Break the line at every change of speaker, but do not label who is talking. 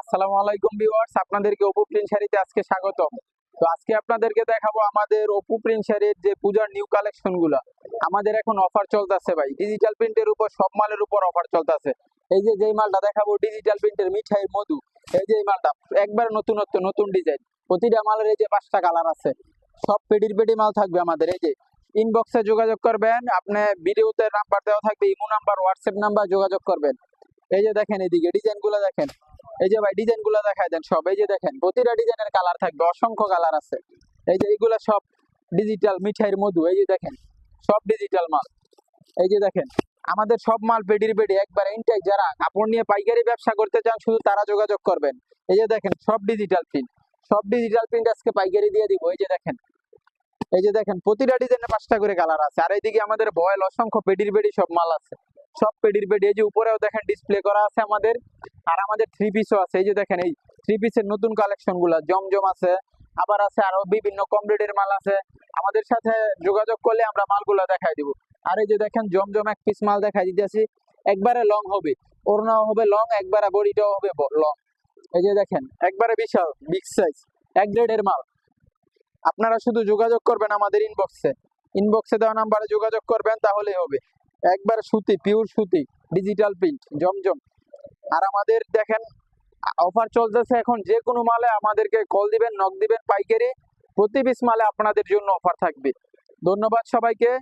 আসসালামু আলাইকুম ভিউয়ার্স, আপনাদেরকে অপু প্রিন্ট শাড়িতে আজকে স্বাগতম। তো আজকে আপনাদেরকে দেখাবো আমাদের অপু প্রিন্ট শাড়ির যে পূজার নিউ কালেকশনগুলা। আমাদের এখন অফার চলতেছে ভাই ডিজিটাল প্রিন্টের উপর, সব মালের উপর অফার চলতেছে। এই যে যেই মালটা দেখাবো ডিজিটাল প্রিন্টের মিঠাই, মধু, এই যে মালটা, একবার নতুনত্ব, নতুন ডিজাইন প্রতিটা মালের এই যে পাঁচটা কালার আছে। সব পেডির পেডি মাল থাকবে আমাদের, এই যে। ইনবক্সে যোগাযোগ করবেন, আপনি ভিডিওতে নাম্বার দেওয়া থাকবে, ইমো নাম্বার হোয়াটসঅ্যাপ নাম্বার যোগাযোগ করবেন। এই যে দেখেন এদিকে ডিজাইনগুলো দেখেন। এই যে ভাই ডিজাইনগুলো দেখায় দেন সব, এই যে দেখেন, প্রতিটা ডিজাইনের কালার থাকবে, অসংখ্য কালার আছে। এই যে এইগুলা সব ডিজিটাল মিঠাইয়ের মধু, এই যে দেখেন, সব ডিজিটাল মাল। এই যে দেখেন, আমাদের সব মাল পেডির পেডি একবার ইনটেক যারা কাপড় নিয়ে পাইকারি ব্যবসা করতে চান, শুধু তারা যোগাযোগ করবেন। এই যে দেখেন, সব ডিজিটাল প্রিন্ট সব ডিজিটাল প্রিন্ট আজকে পাইকারি দিয়ে দিব, এই যে দেখেন। এই যে দেখেন, প্রতিটা ডিজাইনে পাঁচটা করে কালার আছে। আর এইদিকে আমাদের বয়েল, অসংখ্য পেডির পেডি সব মাল আছে। সব পেডির পেডি, এই যে উপরেও দেখেন ডিসপ্লে করা আছে আমাদের। আর আমাদের থ্রি পিসও আছে, এই যে দেখেন, এই থ্রি পিসের নতুন কালেকশনগুলা জমজম আছে। আবার আছে আরও বিভিন্ন কম রেটের মাল আছে। আমাদের সাথে যোগাযোগ করলে আমরা মালগুলো দেখাই দিব। আর এই যে দেখেন, জমজম এক পিস মাল দেখাই দিতেছি। একবারে লং হবে। ওড়নাও হবে লং একবারে বডিটাও হবে লং এই যে দেখেন, একবারে বিশাল বিগ সাইজ এক গ্রেডের মাল। আপনারা শুধু যোগাযোগ করবেন আমাদের ইনবক্সে ইনবক্সে দেওয়া নাম্বারে যোগাযোগ করবেন, তাহলেই হবে। একবার সুতি পিওর সুতি ডিজিটাল প্রিন্ট জমজম। আর আমাদের দেখেন অফার চলতেছে এখন যে কোনো মালে আমাদেরকে কল দিবেন নক দিবেন পাইকারি। প্রতি পিস মালে আপনাদের জন্য অফার থাকবে। ধন্যবাদ সবাইকে।